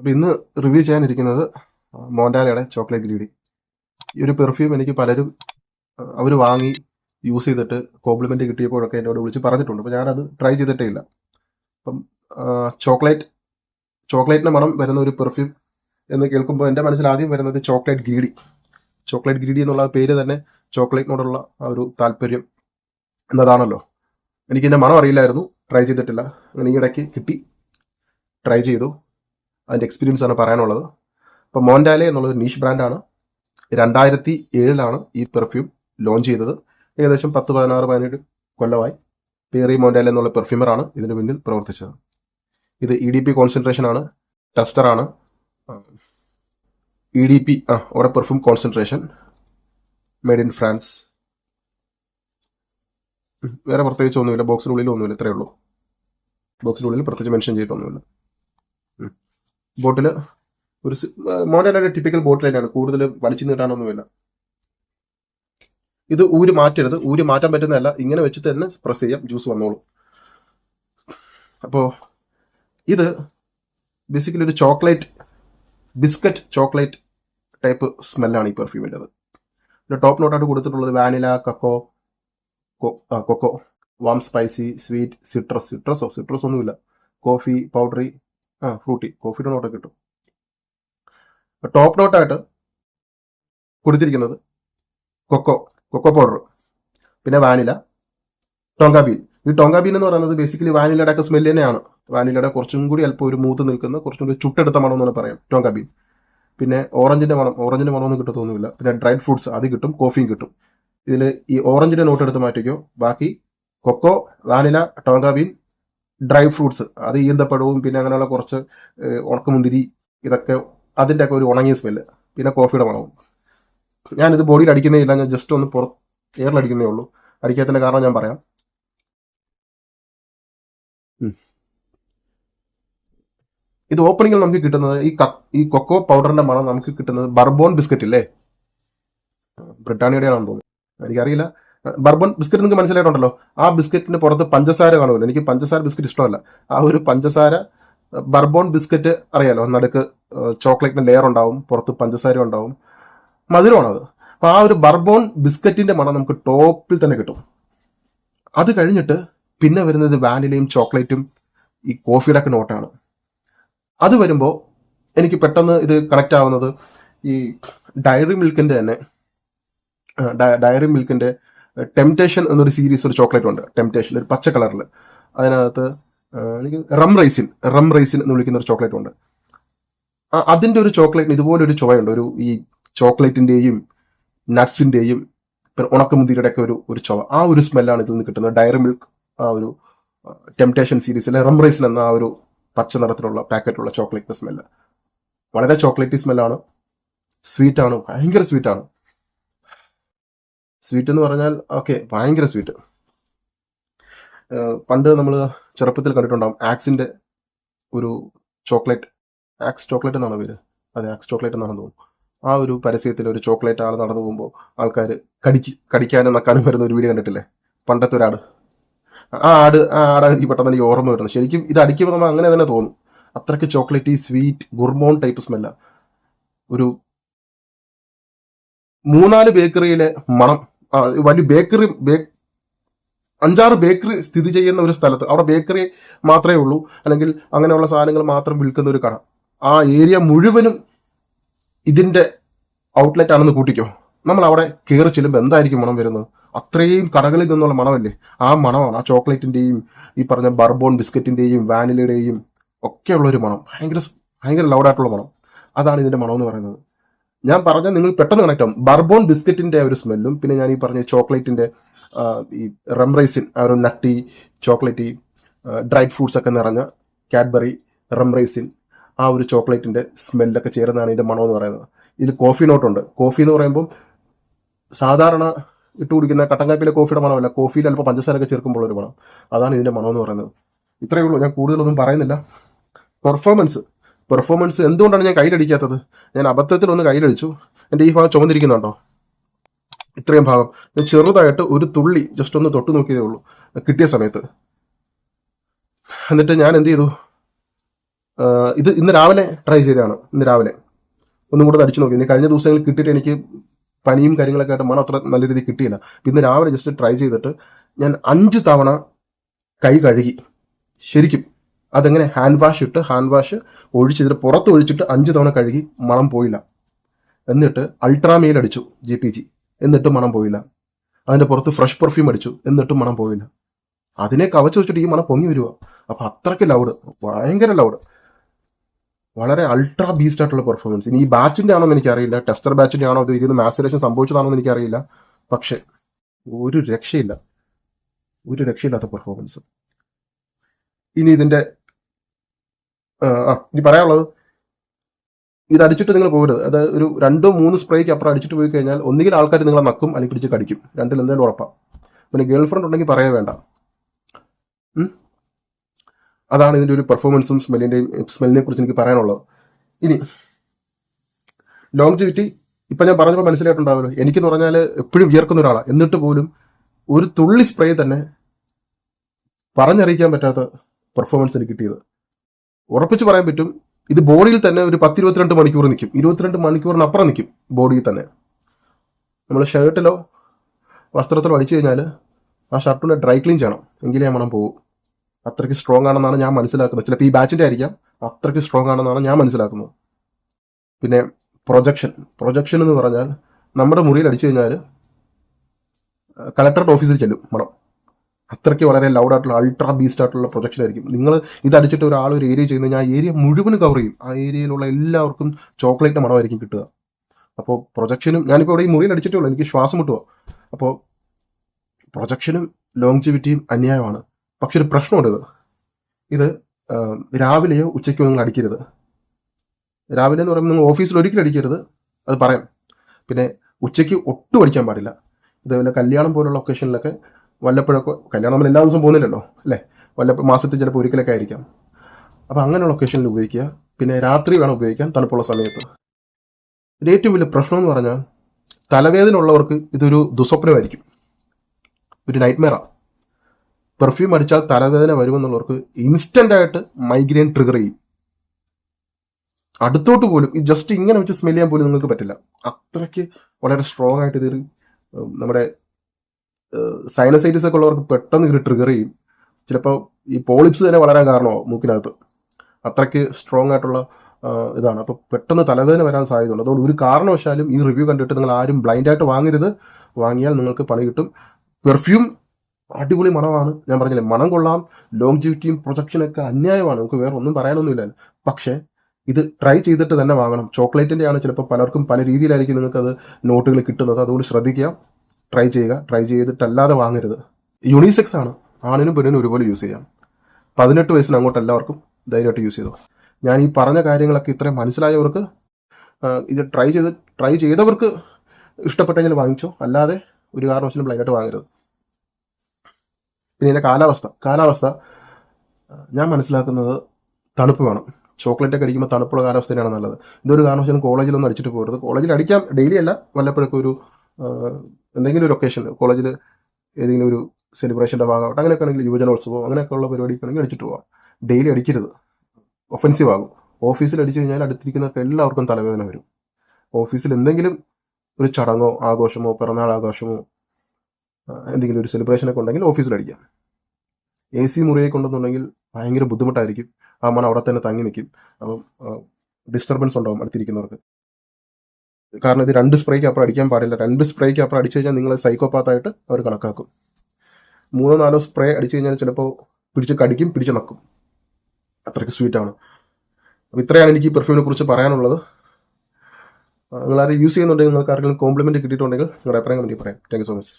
അപ്പോൾ ഇന്ന് റിവ്യൂ ചെയ്യാനിരിക്കുന്നത് മോൻഡാലയുടെ ചോക്ലേറ്റ് ഗ്രീഡി ഈ ഒരു പെർഫ്യൂം എനിക്ക് പലരും അവർ വാങ്ങി യൂസ് ചെയ്തിട്ട് കോംപ്ലിമെന്റ് കിട്ടിയപ്പോഴൊക്കെ എന്നോട് വിളിച്ച് പറഞ്ഞിട്ടുണ്ട്. അപ്പോൾ ഞാനത് ട്രൈ ചെയ്തിട്ടേ ഇല്ല. അപ്പം ചോക്ലേറ്റ് ചോക്ലേറ്റിന്റെ മണം വരുന്ന ഒരു പെർഫ്യൂം എന്ന് കേൾക്കുമ്പോൾ എന്റെ മനസ്സിൽ ആദ്യം വരുന്നത് ചോക്ലേറ്റ് ഗ്രീഡി ചോക്ലേറ്റ് ഗ്രീഡി എന്നുള്ള പേര് തന്നെ ചോക്ലേറ്റിനോടുള്ള ആ ഒരു താല്പര്യം എന്നതാണല്ലോ. എനിക്കിന്റെ മണം അറിയില്ലായിരുന്നു. ട്രൈ ചെയ്തിട്ടില്ല. അങ്ങനെ ഈ ഇടയ്ക്ക് കിട്ടി. ട്രൈ ചെയ്തു. അതിന്റെ എക്സ്പീരിയൻസ് ആണ് പറയാനുള്ളത്. അപ്പോൾ മോൻഡാലെ എന്നുള്ളത് നീഷ് ബ്രാൻഡാണ് രണ്ടായിരത്തി ഏഴിലാണ് ഈ പെർഫ്യൂം ലോഞ്ച് ചെയ്തത്. ഏകദേശം പത്ത് പതിനാറ് പതിനേഴ് കൊല്ലമായി പേറി മോൻഡാലെ എന്നുള്ള പെർഫ്യൂമറാണ് ഇതിന് പിന്നിൽ പ്രവർത്തിച്ചത്. ഇത് ഇ ഡി പി കോൺസെൻട്രേഷൻ ആണ് ടെസ്റ്ററാണ് ഇ ഡി പി ആ അവിടെ perfume concentration made in France വേറെ പ്രത്യേകിച്ച് ഒന്നുമില്ല ബോക്സിനുള്ളിൽ ഒന്നുമില്ല ഇത്രയേ ഉള്ളൂ. ബോക്സിനുള്ളിൽ പ്രത്യേകിച്ച് മെൻഷൻ ചെയ്തിട്ടൊന്നുമില്ല. ബോട്ടിൽ ഒരു മോഡലൊരു ടിപ്പിക്കൽ ബോട്ടിൽ തന്നെയാണ്. കൂടുതൽ വലിച്ചു നീട്ടാനൊന്നുമില്ല. ഇത് ഊരി മാറ്റരുത്. ഊരി മാറ്റാൻ പറ്റുന്നതല്ല. ഇങ്ങനെ വെച്ച് തന്നെ പ്രസ് ചെയ്യാം. ജ്യൂസ് വന്നോളൂ. അപ്പോൾ ഇത് ബേസിക്കലി ഒരു ചോക്ലേറ്റ് ബിസ്ക്കറ്റ് ചോക്ലേറ്റ് ടൈപ്പ് സ്മെല്ലാണ് ഈ പെർഫ്യൂമിന്റെത് പിന്നെ ടോപ്പ് നോട്ടായിട്ട് കൊടുത്തിട്ടുള്ളത് vanilla cacao cocoa warm spicy sweet citrus സിട്രസോ citrus ഒന്നുമില്ല. കോഫി പൗഡറി ആ ഫ്രൂട്ടി കോഫിയുടെ നോട്ടൊക്കെ കിട്ടും. ടോപ്പ് നോട്ടായിട്ട് കൊടുത്തിരിക്കുന്നത് കൊക്കോ കൊക്കോ പൗഡർ പിന്നെ വാനില ടോങ്കാബീൻ ഈ ടോങ്കാബീൻ എന്ന് പറയുന്നത് ബേസിക്കലി വാനിലയുടെ ഒക്കെ സ്മെല്ല് തന്നെയാണ്. വാനിലയുടെ കുറച്ചും കൂടി അല്പം ഒരു മൂത്ത് നിൽക്കുന്ന കുറച്ചും കൂടി ചുട്ടെടുത്ത മണം എന്ന് പറയാം ടോങ്കാബീൻ പിന്നെ ഓറഞ്ചിന്റെ മണം ഓറഞ്ചിന്റെ മണമൊന്നും കിട്ടത്തൊന്നുമില്ല പിന്നെ ഡ്രൈഡ് ഫ്രൂട്ട്സ് അത് കിട്ടും കോഫിയും കിട്ടും. ഇതിൽ ഈ ഓറഞ്ചിന്റെ നോട്ട് എടുത്ത് മാറ്റിക്കോ. ബാക്കി cocoa vanilla tonka bean dry fruits അത് ഈന്തപ്പഴവും പിന്നെ അങ്ങനെയുള്ള കുറച്ച് ഉണക്കമുന്തിരി ഇതൊക്കെ അതിന്റെ ഒക്കെ ഒരു ഉണങ്ങിയ സ്മെല്ല് പിന്നെ കോഫിയുടെ മണവും. ഞാനിത് ബോഡിയിൽ അടിക്കുന്നേ ഇല്ല ഞാൻ ജസ്റ്റ് ഒന്ന് പുറത്ത് എയറിൽ അടിക്കുന്നേ ഉള്ളൂ. അടിക്കാത്തതിന്റെ കാരണം ഞാൻ പറയാം. ഇത് ഓപ്പണിങ്ങിൽ നമുക്ക് കിട്ടുന്നത് ഈ ഈ കൊക്കോ പൗഡറിന്റെ മണം നമുക്ക് കിട്ടുന്നത് ബർബോൺ ബിസ്ക്കറ്റ് ഇല്ലേ? ബ്രിട്ടാനിയുടെയാണെന്ന് തോന്നുന്നു. എനിക്കറിയില്ല. ബർബൺ ബിസ്ക്കറ്റ് നിങ്ങൾക്ക് മനസ്സിലായിട്ടുണ്ടല്ലോ. ആ ബിസ്ക്കറ്റിന് പുറത്ത് പഞ്ചസാര കാണുമല്ലോ. എനിക്ക് പഞ്ചസാര ബിസ്ക്കറ്റ് ഇഷ്ടമല്ല. ആ ഒരു പഞ്ചസാര ബർബോൺ ബിസ്ക്കറ്റ് അറിയാലോ. നടുക്ക് ചോക്ലേറ്റിന്റെ ലെയർ ഉണ്ടാവും പുറത്ത് പഞ്ചസാര ഉണ്ടാവും. മധുരമാണത്. അപ്പൊ ആ ഒരു ബർബോൺ ബിസ്ക്കറ്റിന്റെ മണം നമുക്ക് ടോപ്പിൽ തന്നെ കിട്ടും. അത് കഴിഞ്ഞിട്ട് പിന്നെ വരുന്നത് വാനിലയും ചോക്ലേറ്റും ഈ കോഫിയുടെ ഒക്കെ നോട്ടാണ്. അത് വരുമ്പോൾ എനിക്ക് പെട്ടെന്ന് ഇത് കണക്റ്റ് ആവുന്നത് ഈ ഡയറി മിൽക്കിന്റെ തന്നെ ഡയറി മിൽക്കിന്റെ ടെംപ്റ്റേഷൻ എന്നൊരു സീരീസ് ഒരു ചോക്ലേറ്റ് ഉണ്ട്. ടെംപ്റ്റേഷൻ ഒരു പച്ച കളറിൽ അതിനകത്ത് എനിക്ക് റം റൈസിൻ റം റൈസിൻ എന്ന് വിളിക്കുന്ന ഒരു ചോക്ലേറ്റ് ഉണ്ട്. ആ, അതിന്റെ ഒരു ചോക്ലേറ്റിന് ഇതുപോലെ ഒരു ചുവയുണ്ട്. ഒരു ഈ ചോക്ലേറ്റിന്റെയും നട്ട്സിന്റെയും പിന്നെ ഉണക്കമുന്തിരിയുടെ ഒക്കെ ഒരു ഒരു ചുവ. ആ ഒരു സ്മെല്ലാണ് ഇതിൽ നിന്ന് കിട്ടുന്നത്. ഡയറി മിൽക്ക് ആ ഒരു ടെംപ്റ്റേഷൻ സീരീസിലെ റം റൈസിൻ എന്ന ആ ഒരു പച്ച നിറത്തിലുള്ള പാക്കറ്റുള്ള ചോക്ലേറ്റ് സ്മെല്ല് വളരെ ചോക്ലേറ്റി സ്മെല്ലാണ് സ്വീറ്റാണ് ഭയങ്കര സ്വീറ്റ് ആണ് സ്വീറ്റ് എന്ന് പറഞ്ഞാൽ ഓക്കെ ഭയങ്കര സ്വീറ്റ് പണ്ട് നമ്മൾ ചെറുപ്പത്തിൽ കണ്ടിട്ടുണ്ടാകും ആക്സിന്റെ ഒരു ചോക്ലേറ്റ്. ആക്സ് ചോക്ലേറ്റ് എന്നാണ് പേര്? അതെ ആക്സ് ചോക്ലേറ്റ് എന്നാണ് തോന്നുന്നു. ആ ഒരു പരസ്യത്തിൽ ഒരു ചോക്ലേറ്റ് ആൾ നടന്നു പോകുമ്പോൾ ആൾക്കാർ കടിക്ക് കടിക്കാനും നക്കാനും വരുന്ന ഒരു വീഡിയോ കണ്ടിട്ടില്ലേ? പണ്ടത്തെ ഒരാട് ആ ആട് ആ ആടാണ് എനിക്ക് പെട്ടെന്ന് എനിക്ക് ഓർമ്മ വരുന്നത്. ശരിക്കും ഇത് അടിക്കുമ്പോൾ നമ്മൾ അങ്ങനെ തന്നെ തോന്നും. അത്രയ്ക്ക് ചോക്ലേറ്റ് സ്വീറ്റ് ഗുർമോൺ ടൈപ്പ് സ്മെല്ല. ഒരു മൂന്നാൽ ബേക്കറിയിലെ മണം വലിയ ബേക്കറി ബേ- അഞ്ചാറ് ബേക്കറി സ്ഥിതി ചെയ്യുന്ന ഒരു സ്ഥലത്ത് അവിടെ ബേക്കറി മാത്രമേ ഉള്ളൂ. അല്ലെങ്കിൽ അങ്ങനെയുള്ള സാധനങ്ങൾ മാത്രം വിൽക്കുന്ന ഒരു കട. ആ ഏരിയ മുഴുവനും ഇതിന്റെ ഔട്ട്ലെറ്റ് ആണെന്ന് കൂട്ടിക്കോ. നമ്മൾ അവിടെ കയറി ചെല്ലുമ്പോൾ എന്തായിരിക്കും മണം വരുന്നത്? അത്രയും കടകളിൽ നിന്നുള്ള മണമല്ലേ? ആ മണമാണ് ആ ചോക്ലേറ്റിന്റെയും ഈ പറഞ്ഞ ബർബോൺ ബിസ്ക്കറ്റിന്റെയും വാനിലയുടെയും ഒക്കെ ഉള്ള ഒരു മണം. ഭയങ്കര ഭയങ്കര ലൗഡായിട്ടുള്ള മണം. അതാണ് ഇതിന്റെ മണം എന്ന് പറയുന്നത്. ഞാൻ പറഞ്ഞ നിങ്ങൾ പെട്ടെന്ന് കണക്ട് ആവും. ബർബോൺ ബിസ്ക്കറ്റിന്റെ ഒരു സ്മെല്ലും പിന്നെ ഞാൻ ഈ പറഞ്ഞ ചോക്ലേറ്റിന്റെ ഈ റംറൈസിൻ ആ ഒരു നട്ടി ചോക്ലേറ്റ് ഡ്രൈ ഫ്രൂട്ട്സ് ഒക്കെ നിറഞ്ഞ കാഡ്ബറി റംറൈസിൻ ആ ഒരു ചോക്ലേറ്റിന്റെ സ്മെല്ലൊക്കെ ചേരുന്നതാണ് ഇതിന്റെ മണം എന്ന് പറയുന്നത്. ഇതിൽ കോഫി നോട്ടുണ്ട് കോഫി എന്ന് പറയുമ്പോൾ സാധാരണ ഇട്ട് കുടിക്കുന്ന കട്ടൻ കാപ്പിയിലെ കോഫിയുടെ മണമല്ല. കോഫിയിൽ അല്പം പഞ്ചസാര ഒക്കെ ചേർക്കുമ്പോൾ ഒരു മണം. അതാണ് ഇതിന്റെ മണം എന്ന് പറയുന്നത്. ഇത്രയേ ഉള്ളൂ. ഞാൻ കൂടുതലൊന്നും പറയുന്നില്ല. പെർഫോമൻസ് പെർഫോമൻസ് എന്തുകൊണ്ടാണ് ഞാൻ കയ്യിലടിക്കാത്തത്? ഞാൻ അബദ്ധത്തിൽ ഒന്ന് കയ്യിലടിച്ചു. എന്റെ ഈ ഭാഗം ചുമന്നിരിക്കുന്നുണ്ടോ? ഇത്രയും ഭാഗം. ഞാൻ ചെറുതായിട്ട് ഒരു തുള്ളി ജസ്റ്റ് ഒന്ന് തൊട്ട് നോക്കിയതേ ഉള്ളൂ. കിട്ടിയ സമയത്ത്. എന്നിട്ട് ഞാൻ എന്ത് ചെയ്തു? ഇത് ഇന്ന് രാവിലെ ട്രൈ ചെയ്തതാണ്. ഇന്ന് രാവിലെ. ഒന്നും കൂടെ അടിച്ചു നോക്കി. കഴിഞ്ഞ ദിവസങ്ങളിൽ കിട്ടിയിട്ട് എനിക്ക് പനിയും കാര്യങ്ങളൊക്കെ ആയിട്ട് മണം അത്ര നല്ല രീതിയിൽ കിട്ടിയില്ല. ഇന്ന് രാവിലെ ജസ്റ്റ് ട്രൈ ചെയ്തിട്ട് ഞാൻ അഞ്ച് തവണ കൈ കഴുകി. ശരിക്കും അതെങ്ങനെ ഹാൻഡ് വാഷ് ഇട്ട് ഹാൻഡ് വാഷ് ഒഴിച്ചിട്ട് പുറത്ത് ഒഴിച്ചിട്ട് അഞ്ച് തവണ കഴുകി മണം പോയില്ല. എന്നിട്ട് അൾട്രാമെയിൽ അടിച്ചു ജി പി ജി എന്നിട്ടും മണം പോയില്ല. അതിന്റെ പുറത്ത് ഫ്രഷ് പെർഫ്യൂം അടിച്ചു. എന്നിട്ടും മണം പോയില്ല. അതിനെ കവച്ച് വെച്ചിട്ട് ഈ മണം പൊങ്ങി വരിക അപ്പം അത്രയ്ക്ക് ലൗഡ് ഭയങ്കര ലൗഡ് വളരെ അൾട്രാ ബീസ്റ്റ് ആയിട്ടുള്ള പെർഫോമൻസ് ഇനി ഈ ബാച്ചിന്റെ ആണോ എന്ന് എനിക്കറിയില്ല. ടെസ്റ്റർ ബാച്ചിന്റെ ആണോ അത് ഇരുന്ന് മാസുലേഷൻ സംഭവിച്ചതാണോ എന്ന് എനിക്കറിയില്ല. പക്ഷേ ഒരു രക്ഷയില്ല. ഒരു രക്ഷയില്ലാത്ത പെർഫോമൻസ് ഇനി ആ, ഇനി പറയാനുള്ളത് ഇത് അടിച്ചിട്ട് നിങ്ങൾ പോകരുത്. അതായത് ഒരു രണ്ടോ മൂന്ന് സ്പ്രേക്ക് അപ്പുറം അടിച്ചിട്ട് പോയി കഴിഞ്ഞാൽ ഒന്നുകിൽ ആൾക്കാർ നിങ്ങളെ നക്കും അല്ലെങ്കിൽ പിടിച്ച് കടിക്കും. രണ്ടിൽ എന്തായാലും ഉറപ്പാണ് പിന്നെ ഗേൾ ഫ്രണ്ട് ഉണ്ടെങ്കിൽ പറയാൻ വേണ്ട. അതാണ് ഇതിന്റെ ഒരു പെർഫോമൻസും സ്മെല്ലിന്റെയും സ്മെല്ലിനെ കുറിച്ച് എനിക്ക് പറയാനുള്ളത്. ഇനി ലോങ്ജിവിറ്റി ഇപ്പൊ ഞാൻ പറഞ്ഞപ്പോൾ മനസ്സിലായിട്ടുണ്ടാവുമല്ലോ. എനിക്കെന്ന് പറഞ്ഞാൽ എപ്പോഴും വിയർക്കുന്ന ഒരാളാണ് എന്നിട്ട് പോലും ഒരു തുള്ളി സ്പ്രേ തന്നെ പറഞ്ഞറിയിക്കാൻ പറ്റാത്ത പെർഫോമൻസ് എനിക്ക് കിട്ടിയത്. ഉറപ്പിച്ച് പറയാൻ പറ്റും ഇത് ബോഡിയിൽ തന്നെ ഒരു പത്ത് ഇരുപത്തിരണ്ട് മണിക്കൂർ നിൽക്കും ഇരുപത്തിരണ്ട് മണിക്കൂറിനപ്പുറം നിൽക്കും ബോഡിയിൽ തന്നെ. നമ്മൾ ഷർട്ടിലോ വസ്ത്രത്തിലോ അടിച്ചു കഴിഞ്ഞാൽ ആ ഷർട്ടിനെ ഡ്രൈ ക്ലീൻ ചെയ്യണം. എങ്കിലേ ആ മണം പോകും അത്രയ്ക്ക് സ്ട്രോങ് ആണെന്നാണ് ഞാൻ മനസ്സിലാക്കുന്നത്. ചിലപ്പോൾ ഈ ബാച്ചിന്റെ ആയിരിക്കാം. അത്രയ്ക്ക് സ്ട്രോങ് ആണെന്നാണ് ഞാൻ മനസ്സിലാക്കുന്നത് പിന്നെ പ്രൊജക്ഷൻ പ്രൊജക്ഷൻ എന്ന് പറഞ്ഞാൽ നമ്മുടെ മുറിയിൽ അടിച്ചു കഴിഞ്ഞാൽ കളക്ടറുടെ ഓഫീസിൽ ചെല്ലും മണം. അത്രയ്ക്ക് വളരെ ലൗഡ് ആയിട്ടുള്ള അൾട്രാ ബീസ്റ്റ് ആയിട്ടുള്ള പ്രൊജക്ഷൻ ആയിരിക്കും. നിങ്ങൾ ഇത് അടിച്ചിട്ട് ഒരാൾ ഒരു ഏരിയ ചെയ്യുന്ന ഞാൻ ഏരിയ മുഴുവൻ കവർ ചെയ്യും. ആ ഏരിയയിലുള്ള എല്ലാവർക്കും ചോക്ലേറ്റ് മണമായിരിക്കും കിട്ടുക. അപ്പോൾ പ്രൊജക്ഷനും ഞാനിപ്പോൾ ഇവിടെ ഈ മുറിയിൽ അടിച്ചിട്ടേ ഉള്ളൂ. എനിക്ക് ശ്വാസം മുട്ടുക. അപ്പോൾ പ്രൊജക്ഷനും ലോങ്ജിവിറ്റിയും അന്യായമാണ്. പക്ഷെ ഒരു പ്രശ്നമുണ്ട് ഇത്. ഇത് രാവിലെയോ ഉച്ചയ്ക്കോ നിങ്ങൾ അടിക്കരുത്. രാവിലെ എന്ന് പറയുമ്പോൾ നിങ്ങൾ ഓഫീസിൽ ഒരിക്കലും അടിക്കരുത്. അത് പറയാം. പിന്നെ ഉച്ചയ്ക്ക് ഒട്ടും അടിക്കാൻ പാടില്ല. ഇതേപോലെ കല്യാണം പോലുള്ള ഒക്കേഷനിലൊക്കെ വല്ലപ്പോഴൊക്കെ കല്യാണം നമ്മൾ എല്ലാ ദിവസവും പോകുന്നില്ലല്ലോ അല്ലേ? വല്ലപ്പോൾ മാസത്തിൽ ചിലപ്പോൾ ഒരിക്കലൊക്കെ ആയിരിക്കാം. അപ്പോൾ അങ്ങനെയുള്ള ഒക്കേഷനിൽ ഉപയോഗിക്കുക. പിന്നെ രാത്രി വേണം ഉപയോഗിക്കാൻ തണുപ്പുള്ള സമയത്ത്. ഏറ്റവും വലിയ പ്രശ്നം എന്ന് പറഞ്ഞാൽ തലവേദന ഉള്ളവർക്ക് ഇതൊരു ദുസ്വപ്നമായിരിക്കും. ഒരു നൈറ്റ്മെയറാണ് പെർഫ്യൂം അടിച്ചാൽ തലവേദന വരുമെന്നുള്ളവർക്ക് ഇൻസ്റ്റന്റ് ആയിട്ട് മൈഗ്രെയിൻ ട്രിഗർ ചെയ്യും. അടുത്തോട്ട് പോലും ഈ ജസ്റ്റ് ഇങ്ങനെ വെച്ച് സ്മെൽ ചെയ്യാൻ പോലും നിങ്ങൾക്ക് പറ്റില്ല. അത്രയ്ക്ക് വളരെ സ്ട്രോങ് ആയിട്ട് ഇതൊരു നമ്മുടെ സൈനസൈറ്റിസ് ഒക്കെ ഉള്ളവർക്ക് പെട്ടെന്ന് ഇത് ട്രിഗർ ചെയ്യും. ചിലപ്പോൾ ഈ പോളിപ്സ് തന്നെ വളരാൻ കാരണമോ മൂക്കിനകത്ത്. അത്രയ്ക്ക് സ്ട്രോങ് ആയിട്ടുള്ള ഇതാണ്. അപ്പോൾ പെട്ടെന്ന് തലവേദന വരാൻ സാധ്യതയുണ്ട്. അതുകൊണ്ട് ഒരു കാരണവശാലും ഈ റിവ്യൂ കണ്ടിട്ട് നിങ്ങൾ ആരും ബ്ലൈൻഡ് ആയിട്ട് വാങ്ങരുത്. വാങ്ങിയാൽ നിങ്ങൾക്ക് പണി കിട്ടും. പെർഫ്യൂം അടിപൊളി മണമാണ്. ഞാൻ പറഞ്ഞില്ലേ മണം കൊള്ളാം. ലോങ്ജിവിറ്റിയും പ്രൊജക്ഷനൊക്കെ അന്യായമാണ്. നമുക്ക് വേറെ ഒന്നും പറയാനൊന്നുമില്ല. പക്ഷേ ഇത് ട്രൈ ചെയ്തിട്ട് തന്നെ വാങ്ങണം. ചോക്ലേറ്റിന്റെ ആണ് ചിലപ്പോൾ പലർക്കും പല രീതിയിലായിരിക്കും നിങ്ങൾക്ക് അത് നോട്ടുകൾ കിട്ടുന്നത്. അതുകൊണ്ട് ശ്രദ്ധിക്കുക. ട്രൈ ചെയ്യുക ട്രൈ ചെയ്തിട്ടല്ലാതെ വാങ്ങരുത്. യൂണിസെക്സ് ആണ്. ആണിനും പെണ്ണിനും ഒരുപോലെ യൂസ് ചെയ്യാം. പതിനെട്ട് വയസ്സിന് അങ്ങോട്ട് എല്ലാവർക്കും ധൈര്യമായിട്ട് യൂസ് ചെയ്തു. ഞാൻ ഈ പറഞ്ഞ കാര്യങ്ങളൊക്കെ ഇത്രയും മനസ്സിലായവർക്ക് ഇത് ട്രൈ ചെയ്ത് ട്രൈ ചെയ്തവർക്ക് ഇഷ്ടപ്പെട്ടെങ്കിൽ വാങ്ങിച്ചോ. അല്ലാതെ ഒരു കാരണവശാലും ബ്ലൈൻഡായിട്ട് വാങ്ങരുത്. പിന്നെ ഇതിന്റെ കാലാവസ്ഥ. കാലാവസ്ഥ ഞാൻ മനസ്സിലാക്കുന്നത് തണുപ്പ് വേണം. ചോക്ലേറ്റ് ഒക്കെ അടിക്കുമ്പോൾ തണുപ്പുള്ള കാലാവസ്ഥ തന്നെയാണ് നല്ലത്. ഇതൊരു കാരണവശാലും കോളേജിലൊന്നും അടിച്ചിട്ട് പോകരുത്. കോളേജിൽ അടിക്കാം ഡെയിലി അല്ല. വല്ലപ്പോഴൊക്കെ ഒരു എന്തെങ്കിലും ഒരു ഒക്കേഷൻ കോളേജിൽ ഏതെങ്കിലും ഒരു സെലിബ്രേഷന്റെ ഭാഗമാകട്ടെ അങ്ങനെയൊക്കെ ആണെങ്കിൽ യുവജനോത്സവം അങ്ങനെയൊക്കെ ഉള്ള പരിപാടിക്ക് ആണെങ്കിൽ അടിച്ചിട്ട് പോവാം ഡെയിലി അടിക്കരുത്. ഒഫൻസീവ് ആകും. ഓഫീസിൽ അടിച്ചു കഴിഞ്ഞാൽ അടുത്തിരിക്കുന്നവർക്ക് എല്ലാവർക്കും തലവേദന വരും. ഓഫീസിൽ എന്തെങ്കിലും ഒരു ചടങ്ങോ ആഘോഷമോ പിറന്നാൾ ആഘോഷമോ എന്തെങ്കിലും ഒരു സെലിബ്രേഷനൊക്കെ ഉണ്ടെങ്കിൽ ഓഫീസിൽ അടിക്കാം. എ സി മുറിയെ കൊണ്ടെന്നുണ്ടെങ്കിൽ ഭയങ്കര ബുദ്ധിമുട്ടായിരിക്കും. ആ മണം അവിടെ തന്നെ തങ്ങി നിൽക്കും. അപ്പം ഡിസ്റ്റർബൻസ് ഉണ്ടാവും അടുത്തിരിക്കുന്നവർക്ക്. കാരണം ഇത് രണ്ട് സ്പ്രേക്ക് അപ്പുറം അടിക്കാൻ പാടില്ല. രണ്ട് സ്പ്രേക്ക് അപ്പുറം അടിച്ചു കഴിഞ്ഞാൽ നിങ്ങൾ സൈക്കോപാത്തായിട്ട് അവർ കണക്കാക്കും. മൂന്നോ നാലോ സ്പ്രേ അടിച്ചു കഴിഞ്ഞാൽ ചിലപ്പോൾ പിടിച്ച് കടിക്കും പിടിച്ച് നക്കും. അത്രയ്ക്ക് സ്വീറ്റാണ് അപ്പോൾ ഇത്രയാണ് എനിക്ക് ഈ പെർഫ്യൂമിനെ കുറിച്ച് പറയാനുള്ളത്. നിങ്ങൾ ആരും യൂസ് ചെയ്യുന്നുണ്ടെങ്കിൽ നിങ്ങൾക്ക് ആർക്കെങ്കിലും കോംപ്ലിമെന്റ് കിട്ടിയിട്ടുണ്ടെങ്കിൽ നിങ്ങളുടെ അഭിപ്രായം കമന്റ് പറയാം. Thank so much